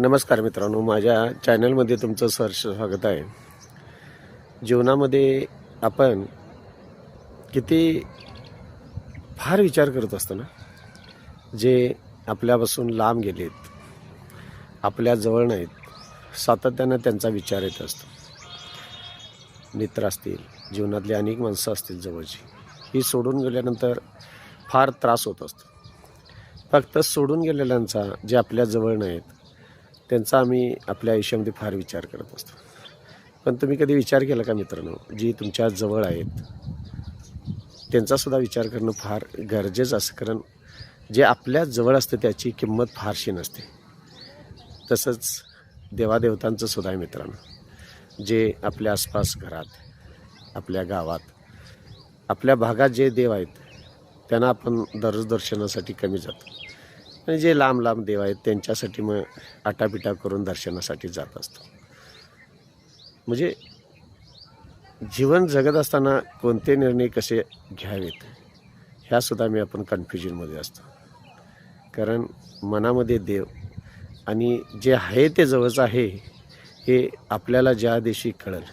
नमस्कार मित्रांनो माझ्या चॅनलमध्ये तुमचं सहर्ष स्वागत आहे. जीवनामध्ये आपण किती फार विचार करत असतो ना जे आपल्यापासून लांब गेलेत आपल्या जवळ नाहीत सातत्यानं त्यांचा विचार येत असतो. मित्र असतील जीवनातली अनेक माणसं असतील जवळची ही सोडून गेल्यानंतर फार त्रास होत असतो. फक्त सोडून गेलेल्यांचा जे आपल्या जवळ नाहीत त्यांचा आम्ही आपल्या आयुष्यामध्ये फार विचार करत असतो. पण तुम्ही कधी विचार केला का मित्रांनो? जी तुमच्या जवळ आहेत त्यांचासुद्धा विचार करणं फार गरजेचं असं कारण जे आपल्या जवळ असतं त्याची किंमत फारशी नसते. तसंच देवादेवतांचं सुद्धा आहे मित्रांनो. जे आपल्या आसपास घरात आपल्या गावात आपल्या भागात जे देव आहेत त्यांना आपण दररोज दर्शनासाठी कमी जातो. आणि जे लांब लांब देव आहेत त्यांच्यासाठी मग आटापिटा करून दर्शनासाठी जात असतो. म्हणजे जीवन जगत असताना कोणते निर्णय कसे घ्यावेत ह्यासुद्धा मी आपण कन्फ्युजनमध्ये असतो. कारण मनामध्ये देव आणि जे आहे ते जवळचं आहे हे आपल्याला ज्या दिवशी कळेल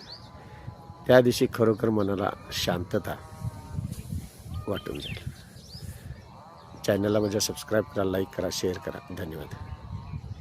त्या दिवशी खरोखर मनाला शांतता वाटून जाईल. चॅनलला माझ्या सबस्क्राईब करा लाईक करा शेअर करा. धन्यवाद.